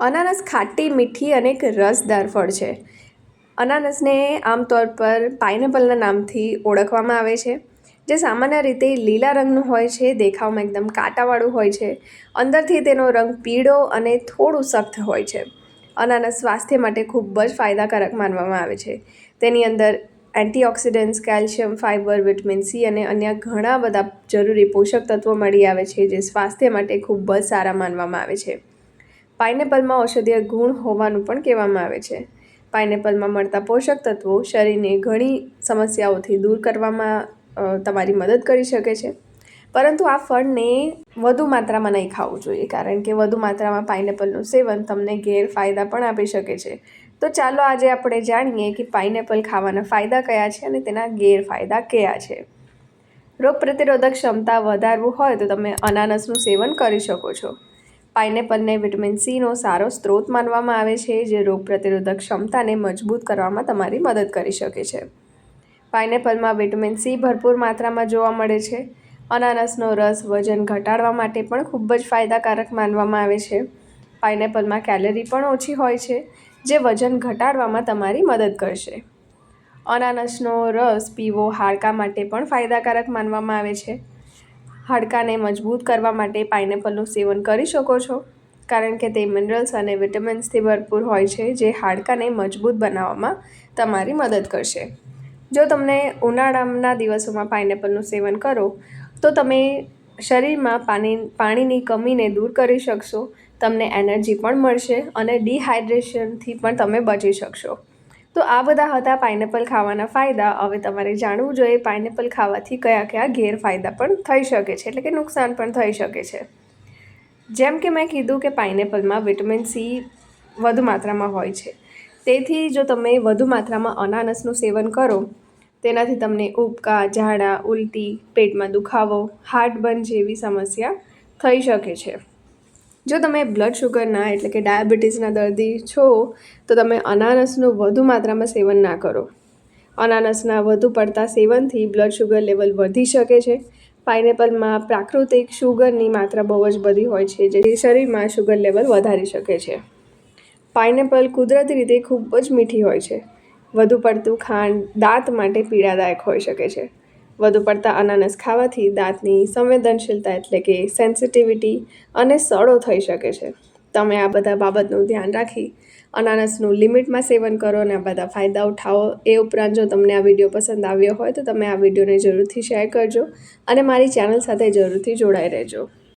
અનાનસ ખાટી મીઠી અને એક રસદાર ફળ છે. અનાનસને આમતોર પર પાઇનેપલના નામથી ઓળખવામાં આવે છે, જે સામાન્ય રીતે લીલા રંગનું હોય છે, દેખાવમાં એકદમ કાંટાવાળું હોય છે. અંદરથી તેનો રંગ પીળો અને થોડું સખ્ત હોય છે. અનાનસ સ્વાસ્થ્ય માટે ખૂબ જ ફાયદાકારક માનવામાં આવે છે. તેની અંદર antioxidants, calcium, fibre, vitamin C અને અન્ય ઘણા બધા જરૂરી પોષક તત્વો મળી આવે છે, જે સ્વાસ્થ્ય માટે ખૂબ જ સારા માનવામાં આવે છે. પાઇનેપલમાં ઔષધીય ગુણ હોવાનું પણ કહેવામાં આવે છે. પાઇનેપલમાં મળતા પોષક તત્વો શરીરને ઘણી સમસ્યાઓથી દૂર કરવામાં તમારી મદદ કરી શકે છે. પરંતુ આ ફળને વધુ માત્રામાં નહીં ખાવું જોઈએ, કારણ કે વધુ માત્રામાં પાઇનેપલનું સેવન તમને ગેરફાયદા પણ આપી શકે છે. તો ચાલો આજે આપણે જાણીએ કે પાઇનેપલ ખાવાના ફાયદા કયા છે અને તેના ગેરફાયદા કયા છે. રોગ પ્રતિરોધક ક્ષમતા વધારવું હોય તો તમે અનાનસનું સેવન કરી શકો છો. પાઇનેપલને વિટામિન સીનો સારો સ્ત્રોત માનવામાં આવે છે, જે રોગ પ્રતિરોધક ક્ષમતાને મજબૂત કરવામાં તમારી મદદ કરી શકે છે. પાઇનેપલમાં વિટામિન સી ભરપૂર માત્રામાં જોવા મળે છે. અનાનસનો રસ વજન ઘટાડવા માટે પણ ખૂબ જ ફાયદાકારક માનવામાં આવે છે. પાઇનેપલમાં કેલરી પણ ઓછી હોય છે, જે વજન ઘટાડવામાં તમારી મદદ કરશે. અનાનસનો રસ પીવો હાડકા માટે પણ ફાયદાકારક માનવામાં આવે છે. હાડકાને મજબૂત કરવા માટે પાઇનેપલનું સેવન કરી શકો છો, કારણ કે તે મિનરલ્સ અને વિટામિન્સથી ભરપૂર હોય છે, જે હાડકાને મજબૂત બનાવવામાં તમારી મદદ કરશે. જો તમને ઉનાળાના દિવસોમાં પાઇનેપલનું સેવન કરો, તો તમે શરીરમાં પાણી, પાણીની કમીને દૂર કરી શકશો, તમને એનર્જી પણ મળશે અને ડિહાઇડ્રેશનથી પણ તમે બચી શકશો. તો આ બધા હતા પાઇનેપલ ખાવાના ફાયદા. હવે તમારે જાણવું જોઈએ પાઇનેપલ ખાવાથી કયા કયા ગેરફાયદા પણ થઈ શકે છે, એટલે કે નુકસાન પણ થઈ શકે છે. જેમ કે મેં કીધું કે પાઇનેપલમાં વિટામિન સી વધુ માત્રામાં હોય છે. તેથી જો તમે વધુ માત્રામાં અનાનસનું સેવન કરો, તેનાથી તમને ઉબકા, ઝાડા, ઉલટી, પેટમાં દુખાવો, હાર્ટબર્ન જેવી સમસ્યા થઈ શકે છે. જો તમે બ્લડ શુગરના એટલે કે ડાયાબિટીસના દર્દી છો, તો તમે અનાનસનું વધુ માત્રામાં સેવન ના કરો. અનાનસના વધુ પડતા સેવનથી બ્લડ શુગર લેવલ વધી શકે છે. પાઇનેપલમાં પ્રાકૃતિક શુગરની માત્રા બહુ જ બધી હોય છે, જે શરીરમાં શુગર લેવલ વધારી શકે છે. પાઇનેપલ કુદરતી રીતે ખૂબ જ મીઠી હોય છે. વધુ પડતું ખાંડ દાંત માટે પીડાદાયક હોઈ શકે છે. વધુ પડતા અનાનસ ખાવાથી દાંતની સંવેદનશીલતા એટલે કે સેન્સિટિવિટી અને સડો થઈ શકે છે. તમે આ બધા બાબતનું ધ્યાન રાખી અનાનસનું લિમિટમાં સેવન કરો અને આ બધા ફાયદા ઉઠાવો એ ઉપરાંત જો તમને આ વીડિયો પસંદ આવ્યો હોય તો તમે આ વિડીયોને જરૂરથી શેર કરજો અને મારી ચેનલ સાથે જરૂરથી જોડાઈ રહેજો.